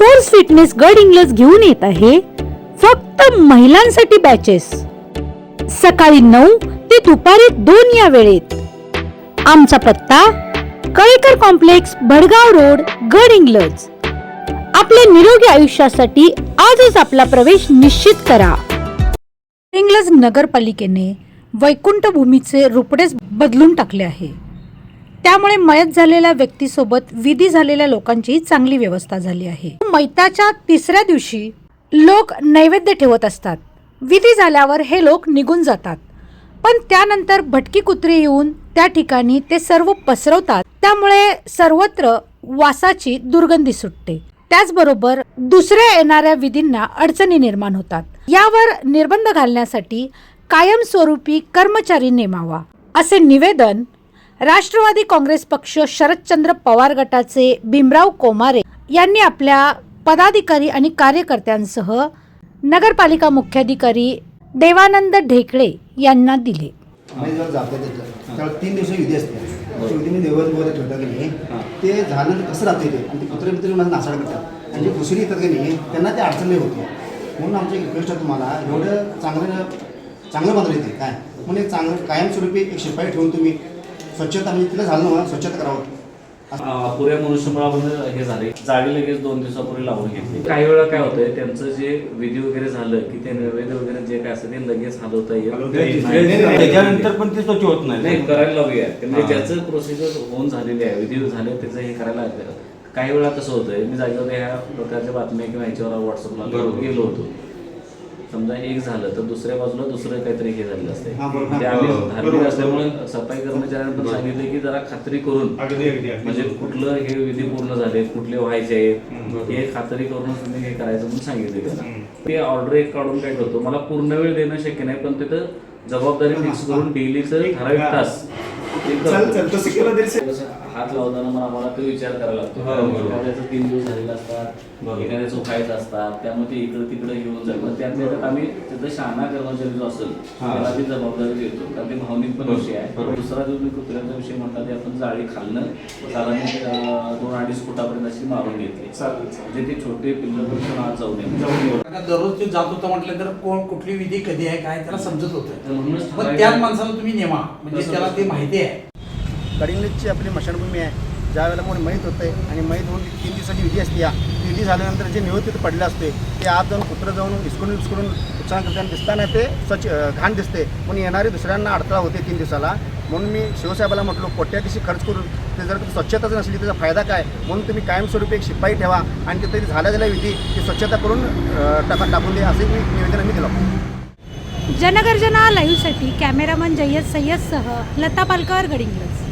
Force fitness गड इंग्लज घेऊन येत आहे. फक्त महिलांसाठी बॅचेस सकाळी नऊ ते दुपारी दोन या वेळेत. आमचा पत्ता कळेकर कॉम्प्लेक्स भडगाव रोड गड इंग्लज आपल्या निरोगी आयुष्यासाठी आजच आपला प्रवेश निश्चित करा. इंग्लज नगरपालिकेने वैकुंठभूमीचे रुपडेच बदलून टाकले आहे. त्यामुळे मयत झालेल्या व्यक्तीसोबत विधी झालेल्या लोकांची चांगली व्यवस्था झाली आहे. मैताच्या तिसऱ्या दिवशी लोक नैवेद्य ठेवत असतात. विधी झाल्यावर हे लोक निघून जातात. पण त्यानंतर भटकी कुत्रे येऊन त्या ठिकाणी ते सर्व पसरवतात. त्यामुळे सर्वत्र वासाची दुर्गंधी सुटते. त्याचबरोबर दुसऱ्या येणाऱ्या विधींना अडचणी निर्माण होतात. यावर निर्बंध घालण्यासाठी कायमस्वरूपी कर्मचारी नेमावा. असे निवेदन राष्ट्रवादी काँग्रेस पक्ष शरदचंद्र पवार गटाचे भीमराव कोमारे यांनी आपल्या पदाधिकारी आणि कार्यकर्त्यांसह नगरपालिका मुख्याधिकारी देवानंद ढेकळे यांना दिले. तीन दिवस विधी असते. मी देवत बोलत की नाही. ते झाल्यानंतर कसं राहते ते? आणि ते कुत्रे मित्र माझं नासाड करतात. आणि जे दुसरी येतात की नाही त्यांना ते अडचण होते. म्हणून आमची रिक्वेस्ट आहे तुम्हाला एवढं चांगलं चांगलं बांधलं येते काय? म्हणून एक चांगलं कायमस्वरूपी एक शिपाई ठेवून तुम्ही स्वच्छता म्हणजे तिला झालं ना स्वच्छता करावं. पुऱ्या मनुष्यबळामध्ये हे झाले. जाळी लगेच दोन दिवसापूर्वी लावून घेतली. काही वेळा काय होतंय त्यांचं जे विधी वगैरे झालं की ते नैवेद्य वगैरे जे काय असतं ते लगेच हलवता. त्याच्यानंतर पण ते स्वच्छ होत नाही. नाही करायला लावूया. म्हणजे हा. ज्याचं प्रोसिजर होऊन झालेली आहे विधी झाले त्याचं हे करायला लागलं. काही वेळा कसं होतंय मी जागेवर ह्या प्रकारच्या बातम्या किंवा ह्याच्यावर व्हॉट्सअपला. गेलो होतो. समजा एक झालं तर दुसऱ्या बाजूला दुसरं काहीतरी हे झालेलं असते हा. ते आम्ही. धार्मिक. असल्यामुळे सफाई कर्मचाऱ्यांना पण बरोबर. सांगितलं की जरा खात्री करून. म्हणजे कुठलं हे विधी पूर्ण झाले कुठले व्हायचे आहेत. हे खात्री करूनच तुम्ही हे करायचं म्हणून सांगितले त्यांना. ते ऑर्डर एक काढून काय करतो मला पूर्ण वेळ देणं शक्य नाही पण तिथं जबाबदारी फिक्स करून डेलीचं ठराविक तास. चल चल तसं केलं तरी जसं हात लावताना मला आम्हाला तो विचार करायला लागतो हो. एखाद्याचं तीन दिवस झालेले असतात बरोबर. एखाद्याचं उखायचं असतात त्यामुळे ते इकडे तिकडे घेऊन जाईल मग त्यातल्या त्यात आम्ही त्याचा शहाणा कर्मचारी जो असेल. त्याला ती जबाबदारी देतो कारण ते भावनिक पण. विषय आहे. दुसरा जो मी कुत्र्यांचा विषय म्हटला ते आपण जाळी खाल्लं साधारण दोन अडीच फुटापर्यंत अशी मारून घेतली म्हणजे ते छोटे पिल्लं पण आत जाऊ नये आता दररोज ते जात होतं म्हटलं तर कोण कुठली विधी कधी आहे काय त्याला समजत होतं. म्हणूनच पण ठराविक- त्याच माणसाला तुम्ही नेमा म्हणजे त्याला ते माहिती आहे. कडिंगची आपली मशानभूमी आहे. ज्या वेळेला कोणी माहीत होते आणि माहीत होऊन तीन दिवसाची विधी असते या. विधी झाल्यानंतर जे निवृत्तीत पडले असते ते आत जाऊन कुत्रं जाऊन विस्कळून विस्कळून नुकसान करताना दिसताना ते स्वच्छ घाण दिसते. पण येणारे दुसऱ्यांना अडथळा होते तीन दिवसाला. म्हणून मी शिवसाहेबाला म्हटलो कोट्या दिवशी खर्च करून ते जर स्वच्छताच नसली त्याचा फायदा काय? म्हणून तुम्ही कायमस्वरूपी एक शिपाई ठेवा आणि तिथे झाल्या झाल्या विधी ती स्वच्छता करून टाका टाकून दे असे मी निवेदन मी दिलं. जनगर्जना लाईव्हसाठी कॅमेरामन जय्यद सय्यदसह लता पालकर गडिंग्लज.